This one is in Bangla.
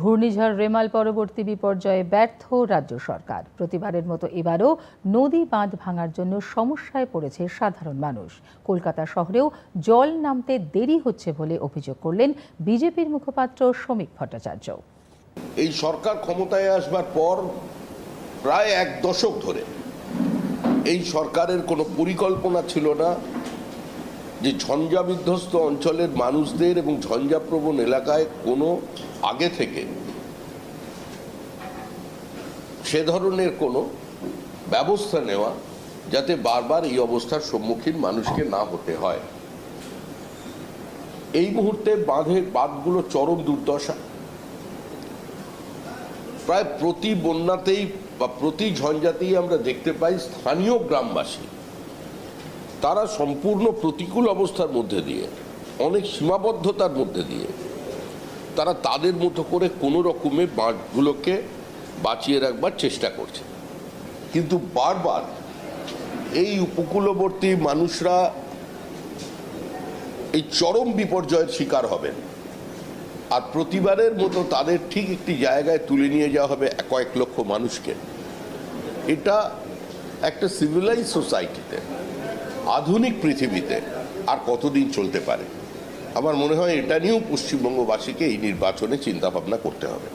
ঘূর্ণিঝড় রেমাল পরবর্তী বিপর্যয়ে ব্যর্থ রাজ্য সরকার। প্রতিবারের মতো এবারও নদী বাঁধ ভাঙার জন্য সমস্যায় পড়েছে সাধারণ মানুষ। কলকাতা শহরেও জল নামতে দেরি হচ্ছে বলে অভিযোগ করলেন বিজেপির মুখপাত্র শ্রমিক ভট্টাচার্য। এই সরকার ক্ষমতায় আসবার পর প্রায় এক দশক ধরে এই সরকারের কোনো পরিকল্পনা ছিল না। যে ঝঞ্ঝা বিধ্বস্ত অঞ্চলের মানুষদের এবং ঝঞ্ঝাপ্রবণ এলাকায় কোনো আগে থেকে সে ধরনের কোনো ব্যবস্থা নেওয়া যাতে বারবার এই অবস্থার সম্মুখীন মানুষকে না হতে হয়। এই মুহূর্তে বাঁধের বাঁধগুলো চরম দুর্দশা। প্রায় প্রতি বন্যাতেই বা প্রতি ঝঞ্ঝাতেই আমরা দেখতে পাই স্থানীয় গ্রামবাসী তারা সম্পূর্ণ প্রতিকূল অবস্থার মধ্যে দিয়ে, অনেক সীমাবদ্ধতার মধ্যে দিয়ে, তারা তাদের মতো করে কোনো রকমে বাঁধগুলোকে বাঁচিয়ে রাখবার চেষ্টা করছে। কিন্তু বারবার এই উপকূলবর্তী মানুষরা এই চরম বিপর্যয়ের শিকার হবেন। আর প্রতিবারের মতো তাদের ঠিক একটি জায়গায় তুলে নিয়ে যাওয়া হবে কয়েক লক্ষ মানুষকে। এটা একটা সিভিলাইজ সোসাইটিতে আধুনিক পৃথিবীতে আর কতদিন চলতে পারে? আমার মনে হয় এটা নিয়েও পশ্চিমবঙ্গবাসীকে এই নির্বাচনে চিন্তাভাবনা করতে হবে।